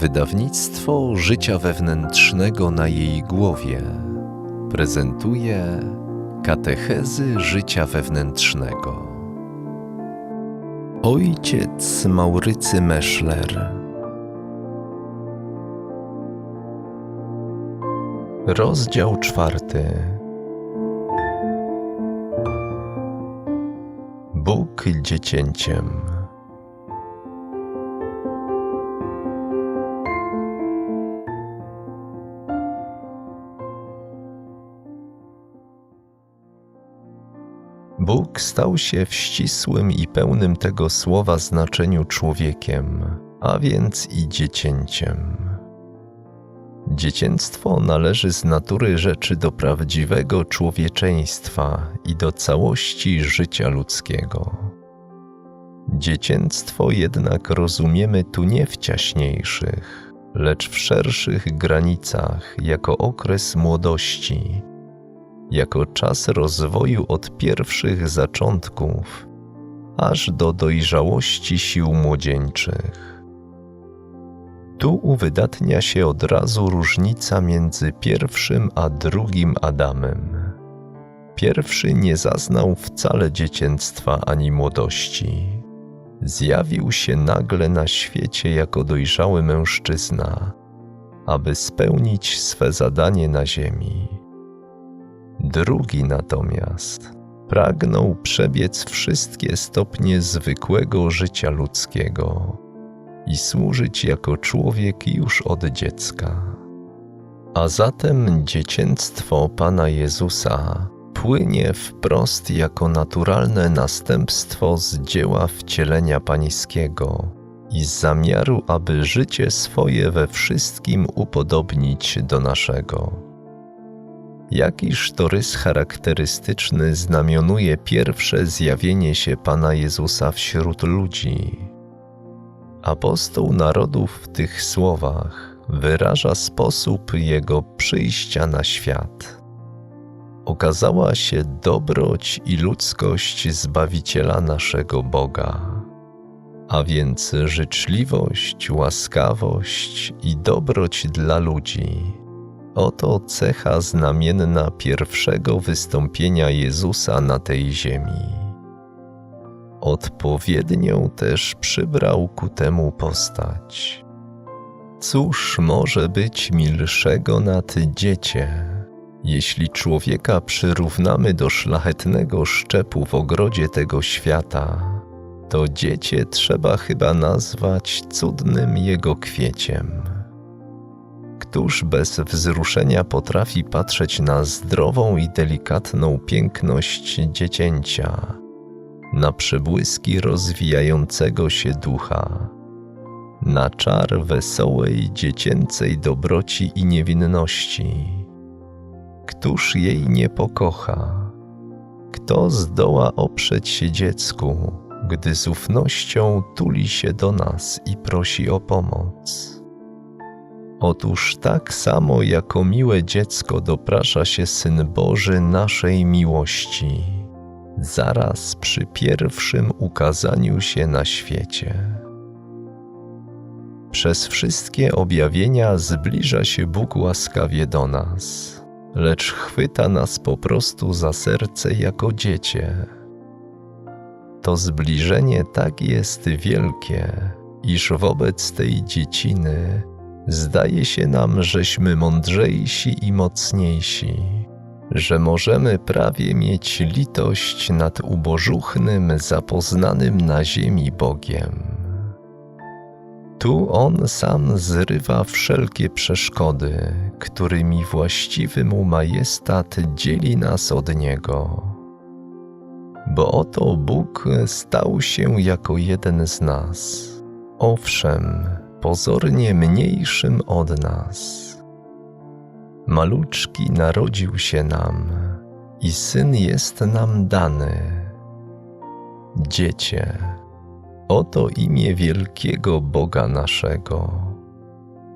Wydawnictwo Życia Wewnętrznego na jej głowie prezentuje Katechezy Życia Wewnętrznego. Ojciec Maurycy Meschler. Rozdział czwarty. Bóg dziecięciem Stał się w ścisłym i pełnym tego słowa znaczeniu człowiekiem, a więc i dziecięciem. Dziecięctwo należy z natury rzeczy do prawdziwego człowieczeństwa i do całości życia ludzkiego. Dziecięctwo jednak rozumiemy tu nie w ciaśniejszych, lecz w szerszych granicach jako okres młodości, jako czas rozwoju od pierwszych zaczątków aż do dojrzałości sił młodzieńczych. Tu uwydatnia się od razu różnica między pierwszym a drugim Adamem. Pierwszy nie zaznał wcale dziecięctwa ani młodości. Zjawił się nagle na świecie jako dojrzały mężczyzna, aby spełnić swe zadanie na ziemi. Drugi natomiast pragnął przebiec wszystkie stopnie zwykłego życia ludzkiego i służyć jako człowiek już od dziecka. A zatem dziecięctwo Pana Jezusa płynie wprost jako naturalne następstwo z dzieła wcielenia pańskiego i z zamiaru, aby życie swoje we wszystkim upodobnić do naszego. Jakiż to rys charakterystyczny znamionuje pierwsze zjawienie się Pana Jezusa wśród ludzi? Apostoł narodów w tych słowach wyraża sposób Jego przyjścia na świat. Okazała się dobroć i ludzkość Zbawiciela naszego Boga, a więc życzliwość, łaskawość i dobroć dla ludzi Oto cecha znamienna pierwszego wystąpienia Jezusa na tej ziemi. Odpowiednią też przybrał ku temu postać. Cóż może być milszego nad dziecię, jeśli człowieka przyrównamy do szlachetnego szczepu w ogrodzie tego świata, to dziecię trzeba chyba nazwać cudnym jego kwieciem. Któż bez wzruszenia potrafi patrzeć na zdrową i delikatną piękność dziecięcia, na przebłyski rozwijającego się ducha, na czar wesołej dziecięcej dobroci i niewinności? Któż jej nie pokocha? Kto zdoła oprzeć się dziecku, gdy z ufnością tuli się do nas i prosi o pomoc? Otóż tak samo jako miłe dziecko doprasza się Syn Boży naszej miłości, zaraz przy pierwszym ukazaniu się na świecie. Przez wszystkie objawienia zbliża się Bóg łaskawie do nas, lecz chwyta nas po prostu za serce jako dziecię. To zbliżenie tak jest wielkie, iż wobec tej dzieciny Zdaje się nam, żeśmy mądrzejsi i mocniejsi, że możemy prawie mieć litość nad ubożuchnym, zapoznanym na ziemi Bogiem. Tu On sam zrywa wszelkie przeszkody, którymi właściwy Mu majestat dzieli nas od Niego. Bo oto Bóg stał się jako jeden z nas. Owszem, pozornie mniejszym od nas. Maluczki narodził się nam i syn jest nam dany. Dziecię, oto imię wielkiego Boga naszego.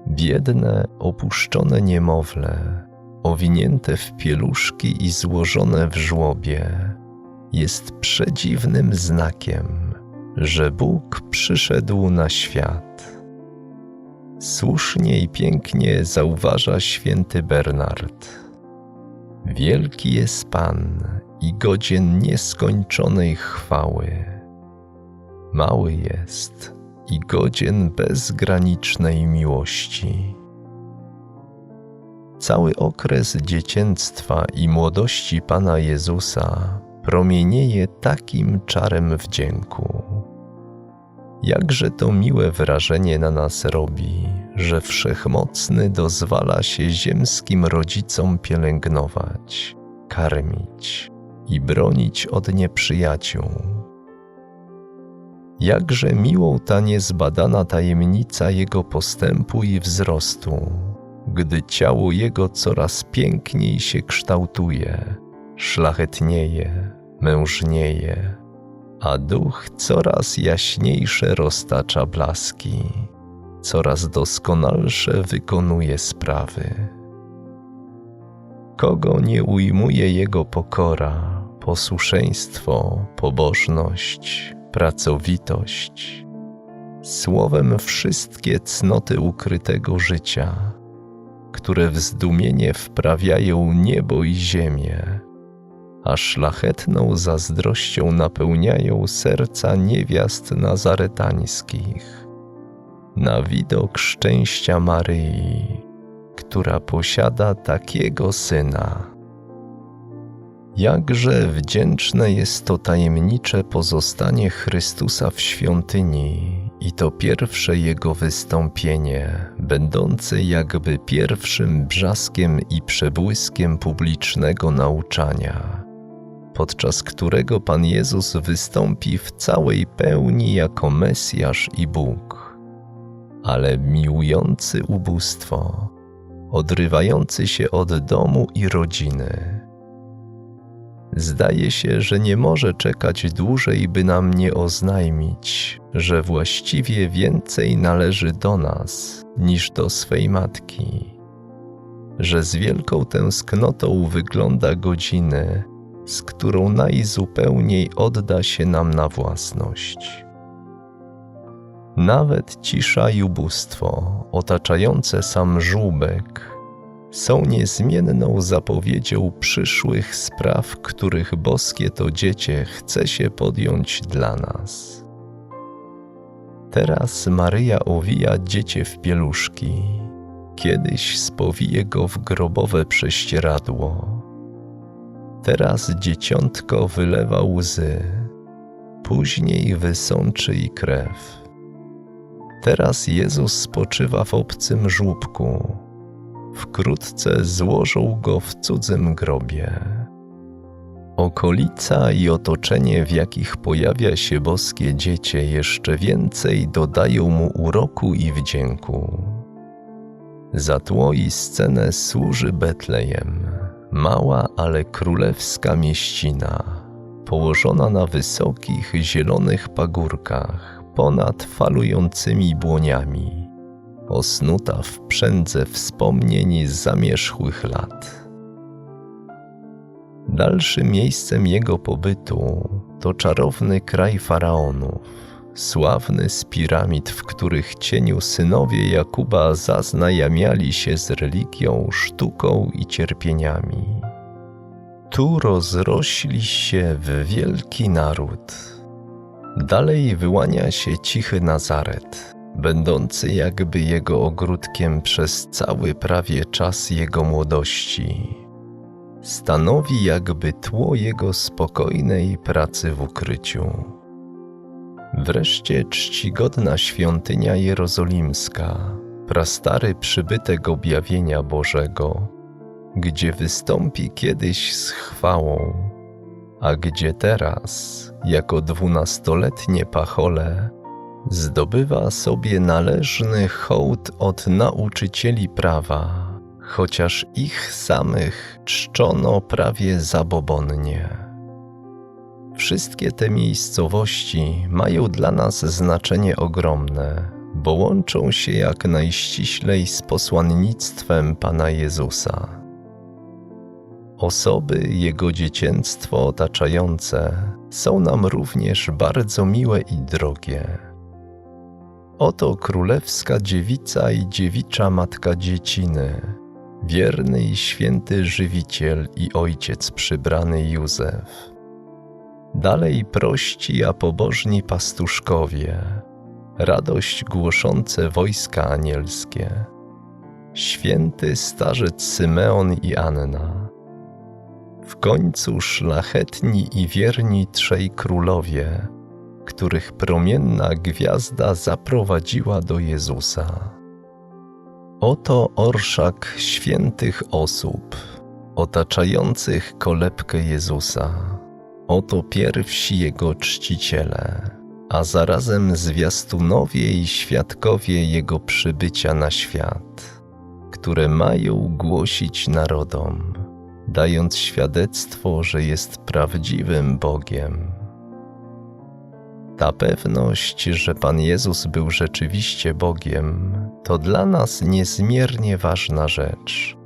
Biedne, opuszczone niemowlę, owinięte w pieluszki i złożone w żłobie, jest przedziwnym znakiem, że Bóg przyszedł na świat. Słusznie i pięknie zauważa święty Bernard. Wielki jest Pan i godzien nieskończonej chwały. Mały jest i godzien bezgranicznej miłości. Cały okres dziecięctwa i młodości Pana Jezusa promienieje takim czarem wdzięku. Jakże to miłe wrażenie na nas robi, że Wszechmocny dozwala się ziemskim rodzicom pielęgnować, karmić i bronić od nieprzyjaciół. Jakże miłą ta niezbadana tajemnica Jego postępu i wzrostu, gdy ciało Jego coraz piękniej się kształtuje, szlachetnieje, mężnieje, a duch coraz jaśniejsze roztacza blaski, coraz doskonalsze wykonuje sprawy. Kogo nie ujmuje Jego pokora, posłuszeństwo, pobożność, pracowitość, słowem wszystkie cnoty ukrytego życia, które w zdumienie wprawiają niebo i ziemię, a szlachetną zazdrością napełniają serca niewiast nazaretańskich. Na widok szczęścia Maryi, która posiada takiego syna. Jakże wdzięczne jest to tajemnicze pozostanie Chrystusa w świątyni i to pierwsze Jego wystąpienie, będące jakby pierwszym brzaskiem i przebłyskiem publicznego nauczania, podczas którego Pan Jezus wystąpi w całej pełni jako Mesjasz i Bóg, ale miłujący ubóstwo, odrywający się od domu i rodziny Zdaje się, że nie może czekać dłużej, by nam nie oznajmić, że właściwie więcej należy do nas niż do swej matki, że z wielką tęsknotą wygląda godziny, z którą najzupełniej odda się nam na własność. Nawet cisza i ubóstwo otaczające sam żółbek są niezmienną zapowiedzią przyszłych spraw, których boskie to dziecię chce się podjąć dla nas. Teraz Maryja owija dziecię w pieluszki, kiedyś spowije go w grobowe prześcieradło. Teraz dzieciątko wylewa łzy, później wysączy i krew. Teraz Jezus spoczywa w obcym żłóbku, wkrótce złożą go w cudzym grobie. Okolica i otoczenie, w jakich pojawia się boskie dziecię, jeszcze więcej dodają mu uroku i wdzięku. Za tło i scenę służy Betlejem, mała, ale królewska mieścina, położona na wysokich, zielonych pagórkach ponad falującymi błoniami osnuta w przędze wspomnień zamierzchłych lat. Dalszym miejscem jego pobytu to czarowny kraj faraonów, sławny z piramid, w których cieniu synowie Jakuba zaznajamiali się z religią, sztuką i cierpieniami. Tu rozrośli się w wielki naród. Dalej wyłania się cichy Nazaret, będący jakby jego ogródkiem przez cały prawie czas jego młodości. Stanowi jakby tło jego spokojnej pracy w ukryciu. Wreszcie czcigodna świątynia jerozolimska, prastary przybytek objawienia Bożego, gdzie wystąpi kiedyś z chwałą, a gdzie teraz, jako dwunastoletnie pachole, zdobywa sobie należny hołd od nauczycieli prawa, chociaż ich samych czczono prawie zabobonnie. Wszystkie te miejscowości mają dla nas znaczenie ogromne, bo łączą się jak najściślej z posłannictwem Pana Jezusa. Osoby Jego dziecięctwo otaczające są nam również bardzo miłe i drogie Oto królewska dziewica i dziewicza matka dzieciny, wierny i święty żywiciel i ojciec przybrany Józef. Dalej prości, a pobożni pastuszkowie, radość głoszące wojska anielskie, święty starzec Symeon i Anna, w końcu szlachetni i wierni trzej królowie, których promienna gwiazda zaprowadziła do Jezusa. Oto orszak świętych osób, otaczających kolebkę Jezusa. Oto pierwsi Jego czciciele, a zarazem zwiastunowie i świadkowie Jego przybycia na świat, które mają głosić narodom, dając świadectwo, że jest prawdziwym Bogiem. Ta pewność, że Pan Jezus był rzeczywiście Bogiem, to dla nas niezmiernie ważna rzecz,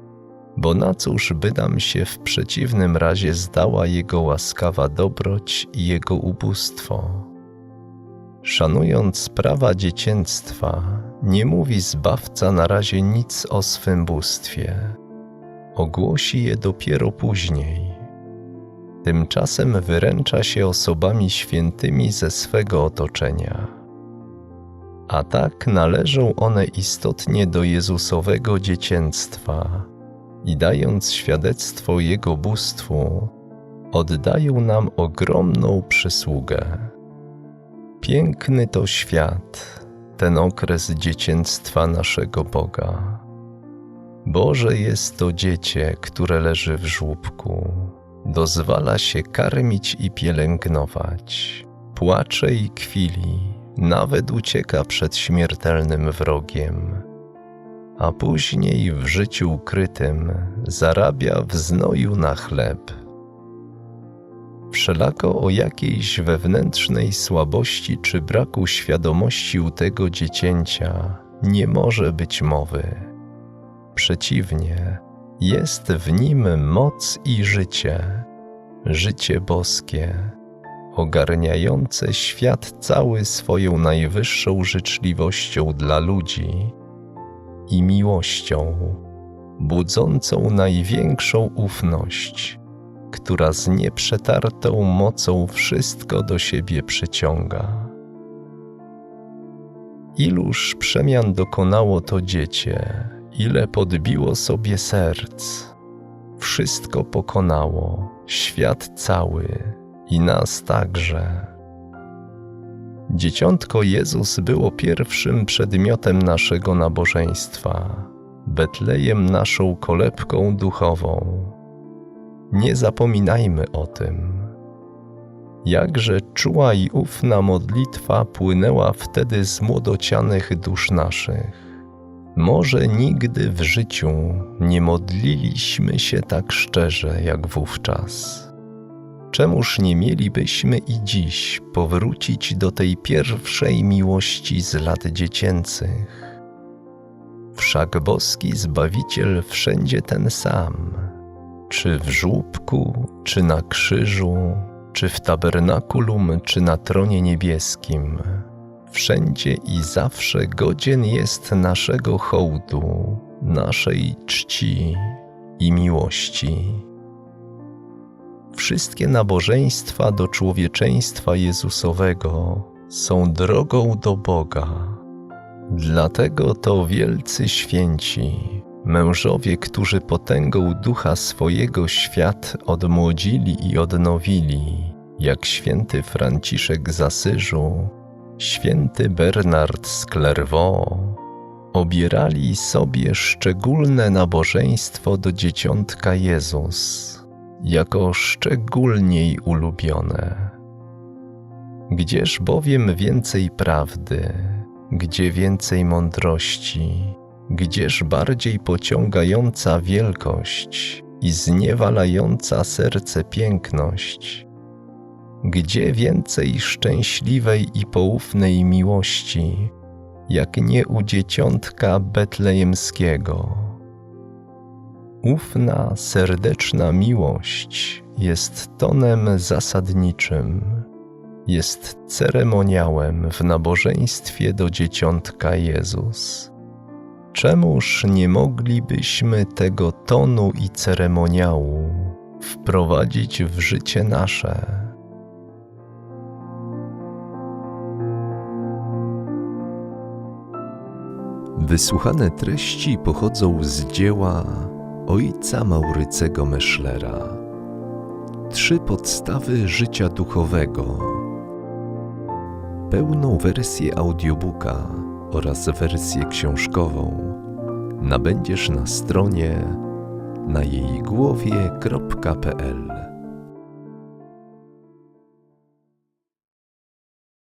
bo na cóż by nam się w przeciwnym razie zdała Jego łaskawa dobroć i Jego ubóstwo? Szanując prawa dziecięctwa, nie mówi Zbawca na razie nic o swym bóstwie. Ogłosi je dopiero później tymczasem wyręcza się osobami świętymi ze swego otoczenia. A tak należą one istotnie do Jezusowego dziecięctwa i dając świadectwo Jego bóstwu, oddają nam ogromną przysługę. Piękny to świat, ten okres dziecięctwa naszego Boga. Boże jest to dziecię, które leży w żłóbku dozwala się karmić i pielęgnować. Płacze i kwili, nawet ucieka przed śmiertelnym wrogiem, a później w życiu ukrytym zarabia w znoju na chleb. Wszelako o jakiejś wewnętrznej słabości czy braku świadomości u tego dziecięcia nie może być mowy. Przeciwnie, jest w nim moc i życie, życie boskie, ogarniające świat cały swoją najwyższą życzliwością dla ludzi i miłością, budzącą największą ufność, która z nieprzetartą mocą wszystko do siebie przyciąga. Iluż przemian dokonało to dziecię, ile podbiło sobie serc. Wszystko pokonało, świat cały i nas także. Dzieciątko Jezus było pierwszym przedmiotem naszego nabożeństwa, Betlejem naszą kolebką duchową. Nie zapominajmy o tym. Jakże czuła i ufna modlitwa płynęła wtedy z młodocianych dusz naszych. Może nigdy w życiu nie modliliśmy się tak szczerze jak wówczas. Czemuż nie mielibyśmy i dziś powrócić do tej pierwszej miłości z lat dziecięcych? Wszak boski Zbawiciel wszędzie ten sam, czy w żłóbku, czy na krzyżu, czy w tabernakulum, czy na tronie niebieskim wszędzie i zawsze godzien jest naszego hołdu, naszej czci i miłości. Wszystkie nabożeństwa do człowieczeństwa Jezusowego są drogą do Boga. Dlatego to wielcy święci, mężowie, którzy potęgą ducha swojego świat odmłodzili i odnowili, jak święty Franciszek z Asyżu, święty Bernard z Clairvaux obierali sobie szczególne nabożeństwo do dzieciątka Jezus, jako szczególniej ulubione. Gdzież bowiem więcej prawdy, gdzie więcej mądrości, gdzież bardziej pociągająca wielkość i zniewalająca serce piękność, gdzie więcej szczęśliwej i poufnej miłości, jak nie u dzieciątka betlejemskiego. Ufna, serdeczna miłość jest tonem zasadniczym, jest ceremoniałem w nabożeństwie do dzieciątka Jezus. Czemuż nie moglibyśmy tego tonu i ceremoniału wprowadzić w życie nasze? Wysłuchane treści pochodzą z dzieła ojca Maurycego Meschlera. Trzy podstawy życia duchowego. Pełną wersję audiobooka oraz wersję książkową nabędziesz na stronie na jej głowie.pl.